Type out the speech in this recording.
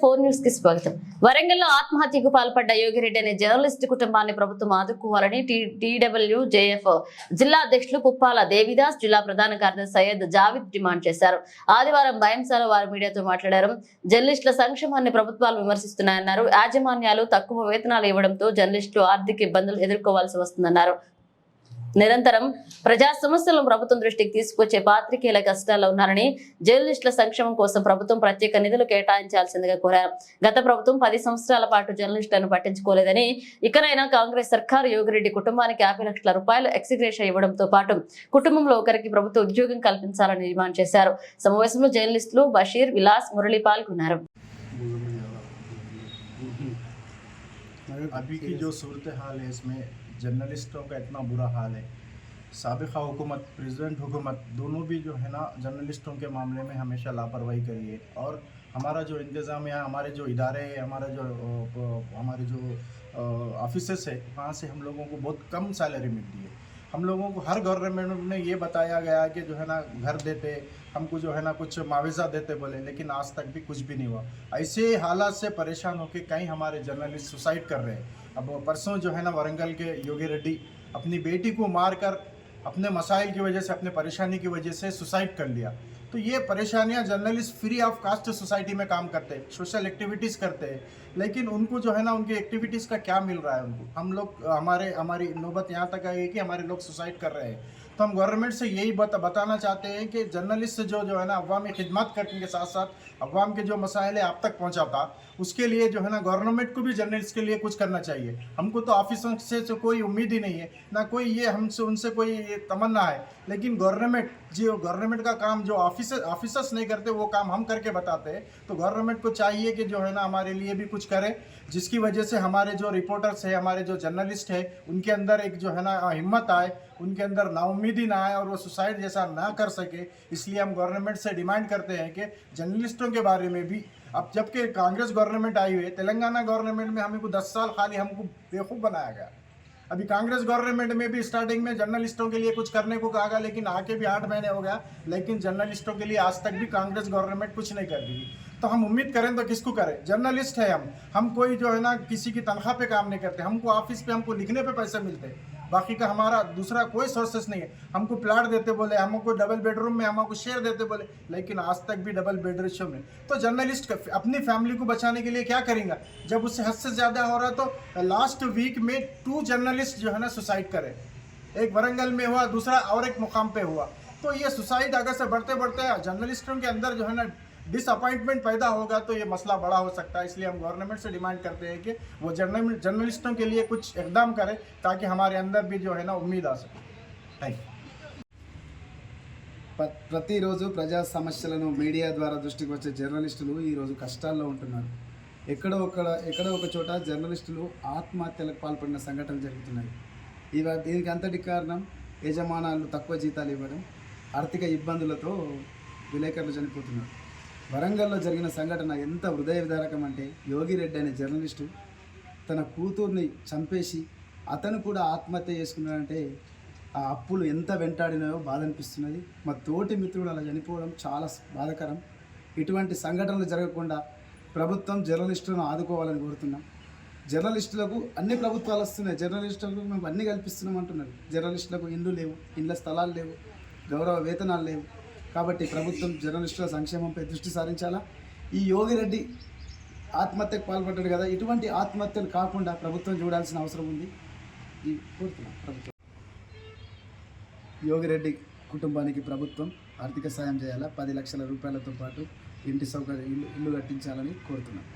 Four న్యూస్కి స్వాగతం. వరంగల్లో ఆత్మహత్యకు పాల్పడ్డ యోగిరెడ్డి అనే జర్నలిస్ట్ కుటుంబాన్ని ప్రభుత్వం ఆదుకోవాలని టీడబ్ల్యూ జేఎఫ్ జిల్లా అధ్యక్షులు పుప్పాల దేవిదాస్ జిల్లా ప్రధాన కార్యదర్శి సయ్యద్ జావిద్ డిమాండ్ చేశారు. ఆదివారం భయంసాల వారు మీడియాతో మాట్లాడారు. జర్నలిస్టుల సంక్షేమాన్ని ప్రభుత్వాలు విమర్శిస్తున్నాయన్నారు. యాజమాన్యాలు తక్కువ వేతనాలు ఇవ్వడంతో జర్నలిస్టులు ఆర్థిక ఇబ్బందులు ఎదుర్కోవాల్సి వస్తుందన్నారు. నిరంతరం ప్రజా సమస్యలను ప్రభుత్వం దృష్టికి తీసుకొచ్చే పాత్రికేయుల కష్టాల్లో ఉన్నారని జర్నలిస్టుల సంక్షేమం కోసం ప్రభుత్వం ప్రత్యేక నిధులు కేటాయించాల్సిందిగా కోరారు. గత ప్రభుత్వం పది సంవత్సరాల పాటు జర్నలిస్టులను పట్టించుకోలేదని ఇకనైనా కాంగ్రెస్ సర్కారు యోగిరెడ్డి కుటుంబానికి యాభై లక్షల రూపాయలు ఎక్సిగ్రేషన్ ఇవ్వడంతో పాటు కుటుంబంలో ఒకరికి ప్రభుత్వ ఉద్యోగం కల్పించాలని డిమాండ్ చేశారు. సమావేశంలో జర్నలిస్టులు బషీర్ విలాస్ మురళి పాల్గొన్నారు अभी की जो सूरत हाल है इसमें जर्नलिस्टों का इतना बुरा हाल है। सबका हुकूमत प्रेजिडेंट हुकूमत दोनों भी जो है ना जर्नलिस्टों के मामले में हमेशा लापरवाही करी है। और हमारा जो इंतज़ाम है हमारे जो इदारे हैं हमारा जो हमारे जो ऑफिसर्स है वहाँ से हम लोगों को बहुत कम सैलरी मिलती है। हम लोगों को हर गवर्नमेंट में ये बताया गया कि जो है ना घर देते, हमको जो है ना कुछ मुआवजा देते बोले, लेकिन आज तक भी कुछ भी नहीं हुआ। ऐसे हालात से परेशान होकर कई हमारे जर्नलिस्ट सुसाइड कर रहे हैं। अब परसों जो है ना वारंगल के योगी रेड्डी अपनी बेटी को मारकर अपने मसाइल की वजह से, अपने परेशानी की वजह से सुसाइड कर लिया। तो ये परेशानियाँ journalist free of cost society में काम करते हैं सोशल एक्टिविटीज़ करते हैं। लेकिन उनको जो है ना, उनकी एक्टिविटीज़ का क्या मिल रहा है उनको? हम लोग, हमारे, हमारी नौबत यहाँ तक आई है कि हमारे लोग सुसाइड कर रहे हैं। तो हम गवर्नमेंट से यही बता, बताना चाहते हैं कि जर्नलिस्ट जो जो है ना अवामी खिदमत करने के साथ साथ अवाम के जो मसाइल है आप तक पहुँचाता उसके लिए जो है ना गवर्नमेंट को भी जर्नलिस्ट के लिए कुछ करना चाहिए। हमको तो ऑफिसों से तो कोई उम्मीद ही नहीं है ना कोई ये हमसे उनसे कोई तमन्ना है लेकिन गवर्नमेंट जो गवर्नमेंट का काम जो ऑफिसर ऑफिसर्स नहीं करते वो काम हम करके बताते हैं। तो गवर्नमेंट को चाहिए कि जो है ना हमारे लिए भी कुछ करे जिसकी वजह से हमारे जो रिपोर्टर्स है हमारे जो जर्नलिस्ट है उनके अंदर एक जो है ना हिम्मत आए उनके अंदर नाउमीदी ना आए और वो सुसाइड जैसा ना कर सके, इसलिए हम गवर्नमेंट से डिमांड करते हैं कि जर्नलिस्टों के बारे में भी, अब जबकि कांग्रेस गवर्नमेंट आई हुई है तेलंगाना गवर्नमेंट में हमको दस साल खाली हमको बेवकूफ़ बनाया गया। अभी कांग्रेस गवर्नमेंट में भी स्टार्टिंग में जर्नलिस्टों के लिए कुछ करने को कहा गया, लेकिन आके भी आठ महीने हो गया, लेकिन जर्नलिस्टों के लिए आज तक भी कांग्रेस गवर्नमेंट कुछ नहीं कर रही। तो हम उम्मीद करें तो किसको करें? जर्नलिस्ट है हम। हम कोई जो है ना, किसी की तनख्वाह पे काम नहीं करते, हमको ऑफ़िस पे हमको लिखने पे पैसे मिलते। हैं बाकी का हमारा दूसरा कोई सोर्सेस नहीं है। हमको प्लाट देते बोले, हमको डबल बेडरूम में, हमको शेयर देते बोले, लेकिन आज तक भी डबल बेडरूम में। तो जर्नलिस्ट अपनी फैमिली को बचाने के लिए क्या करेंगे? जब उससे हद से ज़्यादा हो रहा तो लास्ट वीक में टू जर्नलिस्ट जो है ना सुसाइड करे। एक वरंगल में हुआ, दूसरा और एक मुकाम पे हुआ। तो ये सुसाइड अगर से बढ़ते बढ़ते जर्नलिस्टों के अंदर जो है ना डिसअपॉइंटमेंट पैदा होगा तो ये मसला बड़ा हो सकता है इसलिए हम गवर्नमेंट से डिमांड करते हैं कि वो जर्नल जर्नलिस्टों के लिए कुछ इकदाम करें ताकि हमारे अंदर भी जो है ना उम्मीद आ सके थैंक यू ప్ర- ప్రతిరోజు ప్రజా సమస్యలను మీడియా ద్వారా దృష్టికి వచ్చే జర్నలిస్టులు ఈరోజు కష్టాల్లో ఉంటున్నారు ఎక్కడో ఒక ఎక్కడో ఒక చోట జర్నలిస్టులు ఆత్మహత్యలకు పాల్పడిన సంఘటనలు జరుగుతున్నాయి ఇవ దీనికి అంతటి కారణం యజమానాలు తక్కువ జీతాలు ఇవ్వడం ఆర్థిక ఇబ్బందులతో విలేకరులు చనిపోతున్నారు వరంగల్లో జరిగిన సంఘటన ఎంత హృదయ విదారకం అంటే యోగిరెడ్డి అనే జర్నలిస్టు తన కూతుర్ని చంపేసి అతను కూడా ఆత్మహత్య చేసుకున్నాడంటే ఆ అప్పులు ఎంత వెంటాడినాయో బాధ అనిపిస్తున్నది మా తోటి మిత్రుడు అలా చనిపోవడం చాలా బాధకరం. ఇటువంటి సంఘటనలు జరగకుండా ప్రభుత్వం జర్నలిస్టులను ఆదుకోవాలని కోరుతున్నాం. జర్నలిస్టులకు అన్ని ప్రభుత్వాలు వస్తున్నాయి. జర్నలిస్టులకు మేము అన్ని కల్పిస్తున్నాం అంటున్నారు. జర్నలిస్టులకు ఇండ్లు లేవు ఇండ్ల స్థలాలు లేవు గౌరవ వేతనాలు లేవు. కాబట్టి ప్రభుత్వం జర్నలిస్టుల సంక్షేమంపై దృష్టి సారించాలా? ఈ యోగిరెడ్డి ఆత్మహత్యకు పాల్పడ్డాడు కదా ఇటువంటి ఆత్మహత్యలు కాకుండా ప్రభుత్వం చూడాల్సిన అవసరం ఉంది. ఈ కోరుతున్నాం ప్రభుత్వం. యోగిరెడ్డి కుటుంబానికి ప్రభుత్వం ఆర్థిక సాయం చేయాలా? పది లక్షల రూపాయలతో పాటు ఇంటి సౌకర్యం ఇల్లు ఇల్లు కట్టించాలని కోరుతున్నాం.